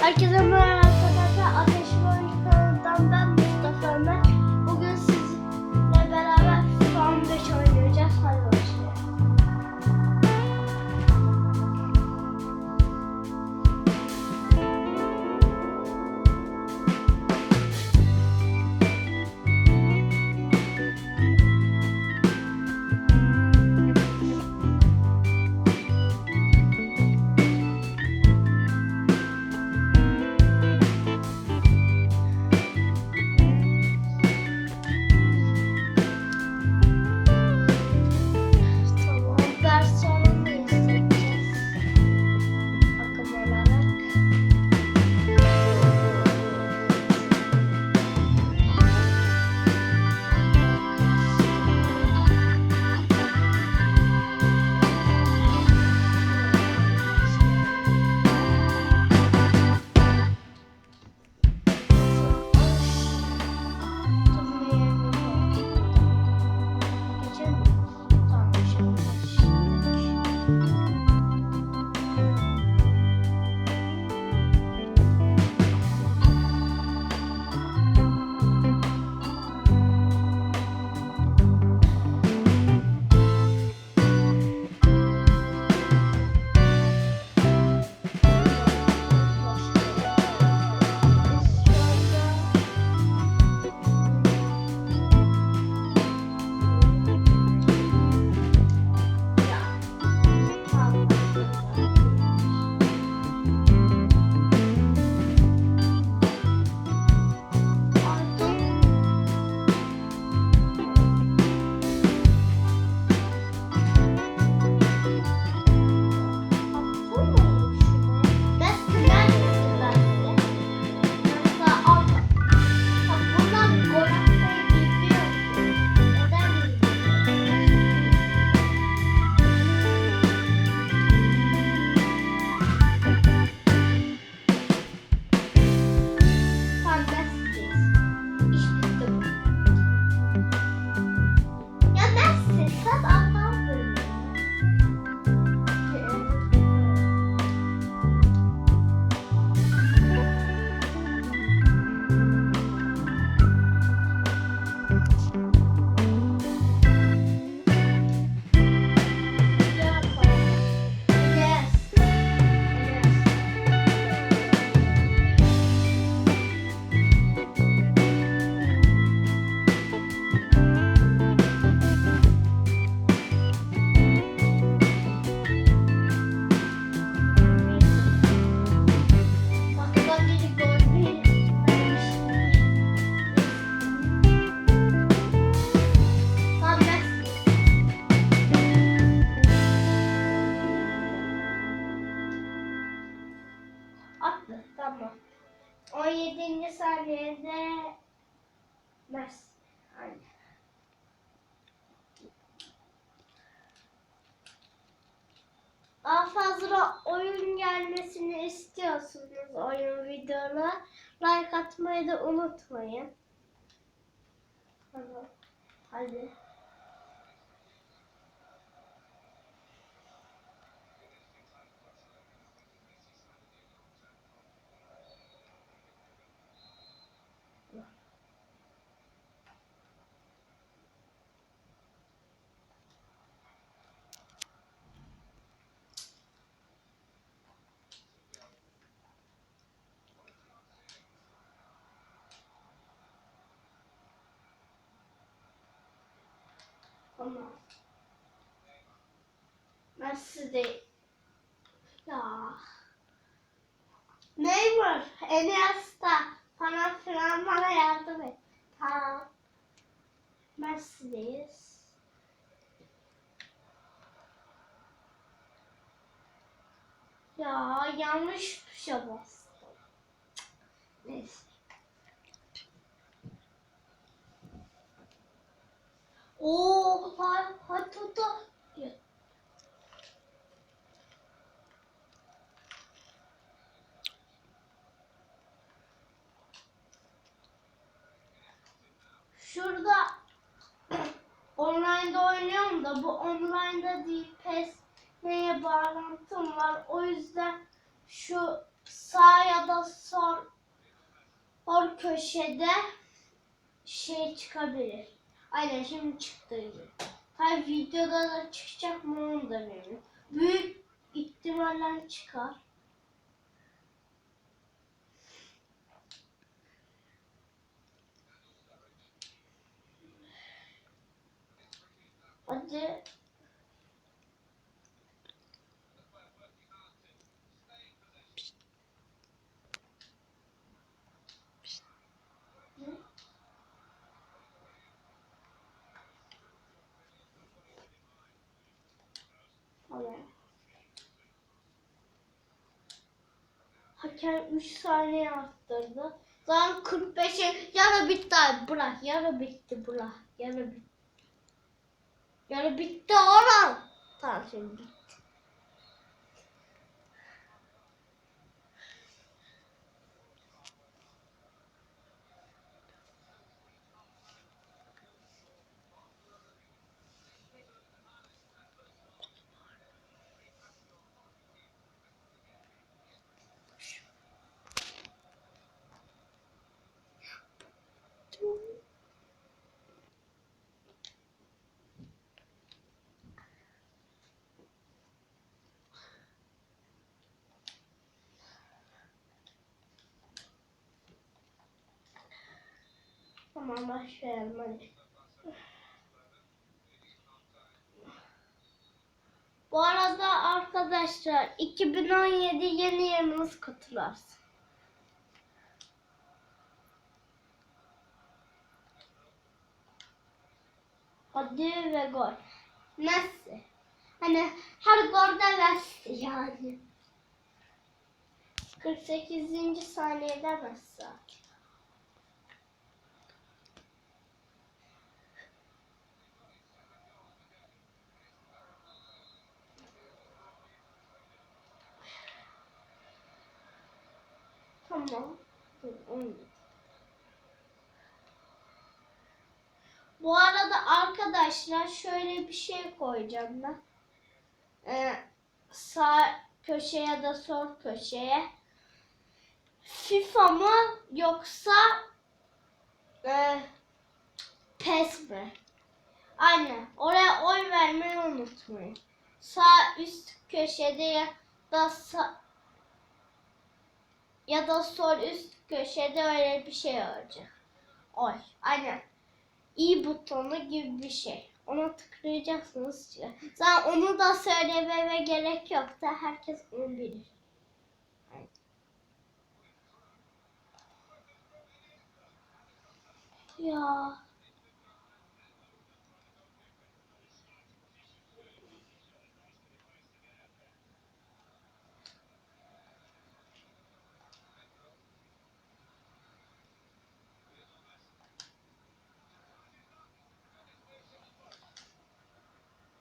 Herkese merhaba 17. saniyede. Aynen. Daha fazla oyun gelmesini istiyorsunuz oyun videolar. Like atmayı da unutmayın. Hadi. Tamam. Nasıl değil? Ya. Neymar, Iniesta falan filan bana yardım et. Tamam. Mercedes. Ya yanlış tuşa bastım. Neyse. Oo, hay, hay tuta. Ya. Şurada online'da oynuyorum da bu online'da değil PES bağlantım var. O yüzden şu sağ ya da köşede şey çıkabilir. Aynen şimdi çıktı. Hayır videoda da çıkacak mı onu da bilmiyorum. Büyük ihtimalle çıkar. Hadi. Ne? Tamam. Hakem 3 saniye arttırdı. Zaten 45'e yarı bitti abi bırak. Yarı bitti bırak. Yarı bitti. Yarı bitti oğlum. Tamam şimdi bitti. Tamam başlayalım hadi. Bu arada arkadaşlar 2017 yeni yılımız kutlarsın. Hadi ve gol. Messi. Hani her golde Messi yani. 48. saniyede Messi. Onu. Bu arada arkadaşlar şöyle bir şey koyacağım ben. Ee, sağ köşe ya da sol köşeye. FIFA mı yoksa e, PES mi? Aynen. Oraya oy vermeyi unutmayın. Sağ üst köşede ya da sağ, ya da sol üst köşede öyle bir şey olacak. Oy. Aynen. İyi butonu gibi bir şey. Ona tıklayacaksınız. Zaten onu da söylememe gerek yok da herkes onu bilir. Aynen. Ya.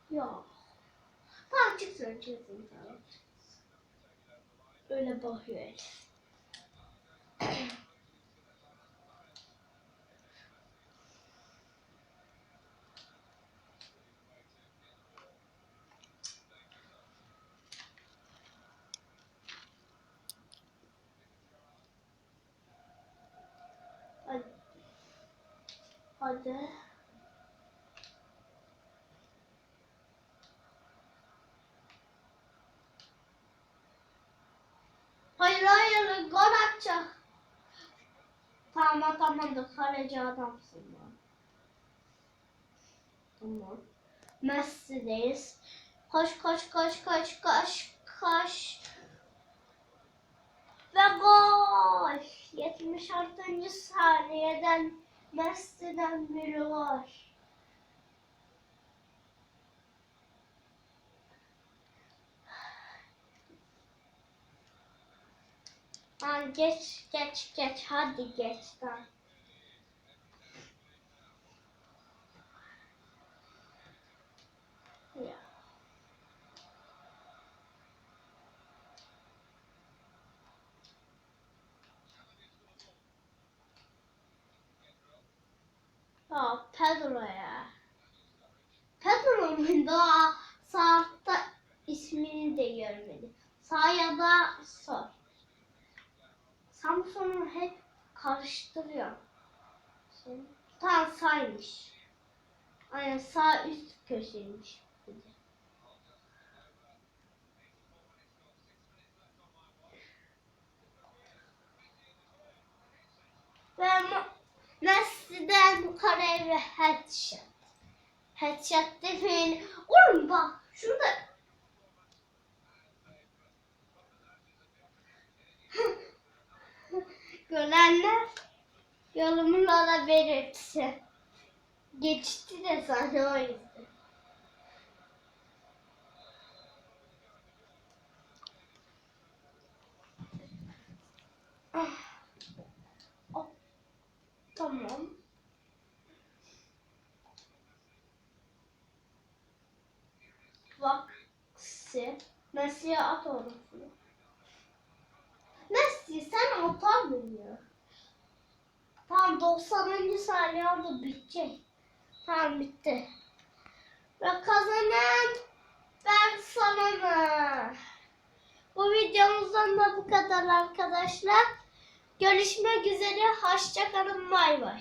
Ya. Tamam çıksın çıksın tamam. Öyle bakıyor Elif. Hadi. Hadi. Hayır hayır gol atacak. Tamam da kaleci adamsın lan. Tamam. Messi'deyiz. Koş koş koş koş koş koş. Ve gol. 76. saniyeden Messi'den bir gol. Ha, geç geç geç hadi geç tamam. Ya. Ya Pedro ya. Pedro'nun daha saatte ismini de görmedim. Sağ ya da sol. Samsun'un hep karıştırıyor. Tam saymış. Aynen sağ üst köşeymiş. bir de. Ve Ma- Messi'den kare ve headshot. Headshot demeyin. Oğlum bak şurada. Görenler yorumlara belirtsin. Geçti de sana o yüzden. Ah. Oh. Tamam. Vaksi. Messi'ye at orasını. Messi sen atar mı ya? Tamam 90. saniye oldu bitecek. Tamam bitti. Ve kazanan ben sana. Bu videomuzdan da bu kadar arkadaşlar. Görüşmek üzere. Hoşçakalın. Bay bay.